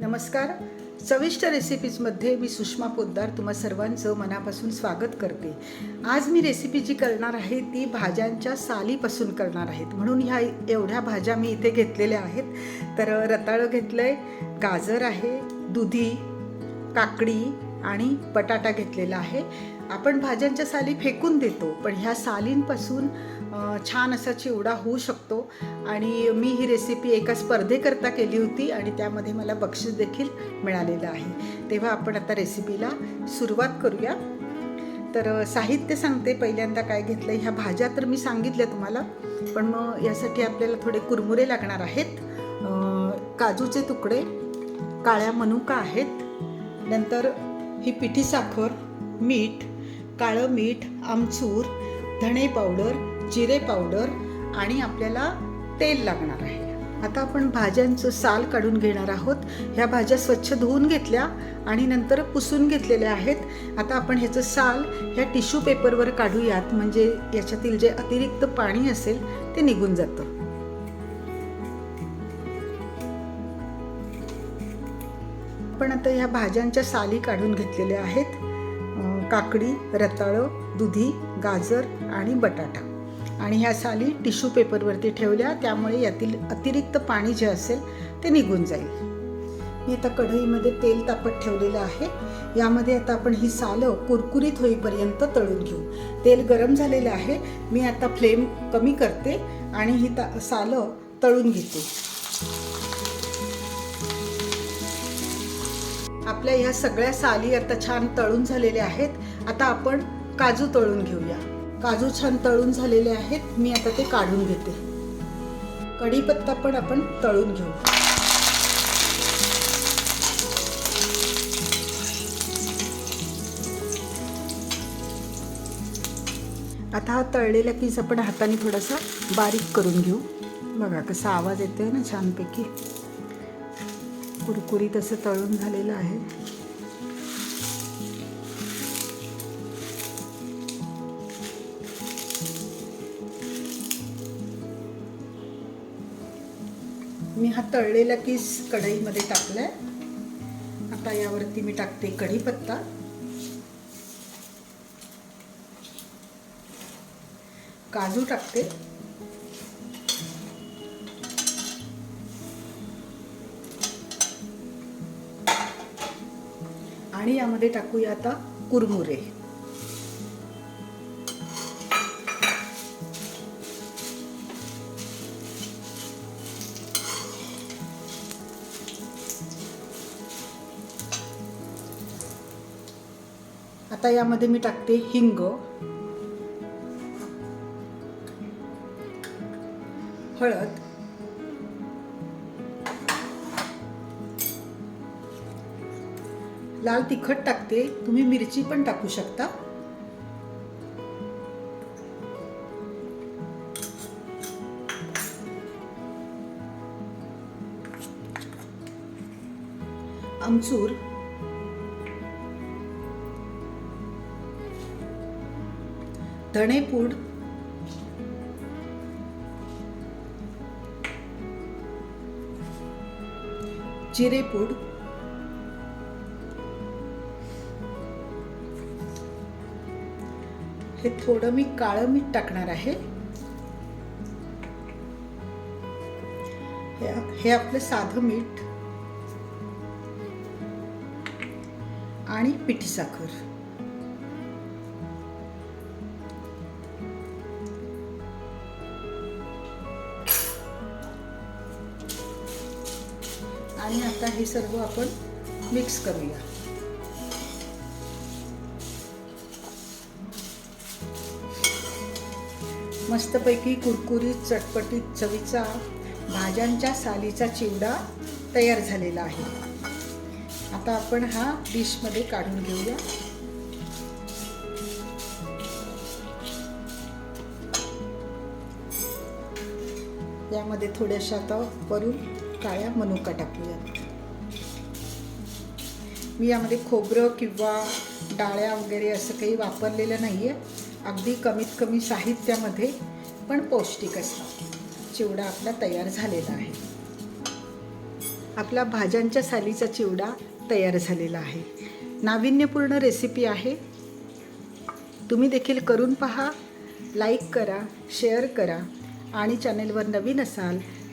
नमस्कार. चविष्ट रेसिपीजमध्ये मी सुषमा पोद्दार तुम्हा सर्वांचं मनापासून स्वागत करते. आज मी रेसिपी जी करणार आहे ती भाज्यांच्या सालीपासून करणार आहेत म्हणून ह्या एवढ्या भाज्या मी इथे घेतलेल्या आहेत. तर रताळं घेतलं आहे गाजर आहे दुधी काकडी आणि बटाटा घेतलेला आहे. आपण भाज्यांच्या साली फेकून देतो पण ह्या सालींपासून छान असा चिवडा होऊ शकतो. आणि मी ही रेसिपी एका स्पर्धेकरता केली होती आणि त्यामध्ये मला बक्षीस देखील मिळालेलं आहे. तेव्हा आपण आता रेसिपीला सुरुवात करूया. तर साहित्य सांगते. पहिल्यांदा काय घेतलं ह्या भाज्या तर मी सांगितल्या तुम्हाला. पण मग यासाठी आपल्याला थोडे कुरमुरे लागणार आहेत. काजूचे तुकडे काळ्या मनुका आहेत. नंतर ही पिठी साखर मीठ काळं मीठ आमचूर धणे पावडर जिरे पावडर आणि आपल्याला तेल लागणार आहे. आता आपण भाज्यांचं साल काढून घेणार आहोत. ह्या भाज्या स्वच्छ धुवून घेतल्या आणि नंतर पुसून घेतलेल्या आहेत. आता आपण ह्याचं साल ह्या टिश्यू पेपरवर काढूयात. म्हणजे याच्यातील जे अतिरिक्त पाणी असेल ते निघून जातं. आपण आता ह्या भाज्यांच्या साली काढून घेतलेल्या आहेत. काकडी रताळं दुधी गाजर आणि बटाटा. आणि ह्या साली टिश्यू पेपरवरती ठेवल्या त्यामुळे यातील अतिरिक्त पाणी जे असेल ते निघून जाईल. मी आता कढईमध्ये तेल तापत ठेवलेलं आहे. यामध्ये आता आपण ही सालं कुरकुरीत होईपर्यंत तळून घेऊ. तेल गरम झालेलं आहे. मी आता फ्लेम कमी करते आणि ही ता सालं तळून घेते. आपल्या ह्या सगळ्या साली आता छान तळून झालेल्या आहेत. आता आपण काजू तळून घेऊया. काजू छान तळून झालेले आहेत मी आता ते काढून घेते. कढीपत्ता पण आपण तळून घेऊ. आता हा तळलेला पीस आपण हाताने थोडासा बारीक करून घेऊ. बघा कसा आवाज येतोय ना छानपैकी. कुरकुरीत असं तळून झालेलं आहे. मी हा तळलेला किस कढईमध्ये टाकलाय. आता यावरती मी टाकते कढीपत्ता. काजू टाकते. आणि यामध्ये टाकूया आता कुरमुरे. आता यामध्ये मी टाकते हिंग. हळद. लाल तिखट टाकते. तुम्ही मिरची पण टाकू शकता. आमचूर. धणेपूड जिरेपूड. हे थोडं मी काळं मीठ टाकणार आहे. हे हे आपलं साधं मीठ. आणि पिठी साखर. आणि आता हे सर्व आपण मिक्स करूया. मस्तपैकी कुरकुरीत चटपटीत चवीचा भाज्यांच्या सालीचा चिवडा तयार झालेला आहे. आता आपण हा डिशमध्ये काढून घेऊया. यामध्ये थोड्याशा आता वरून काळ्या मनुका टाकूयात. मी यामध्ये खोबरं किंवा डाळ्या वगैरे असं काही वापरलेलं नाही आहे अगदी कमीत कमी साहित्यामध्ये पण पौष्टिक असतं चिवडा आपला तयार झालेला आहे. आपला भाज्यांच्या सालीचा चिवडा तयार झालेला आहे. नाविन्यपूर्ण रेसिपी आहे. तुम्ही देखील करून पहा लाईक करा शेअर करा आणि चॅनेलवर नवीन असाल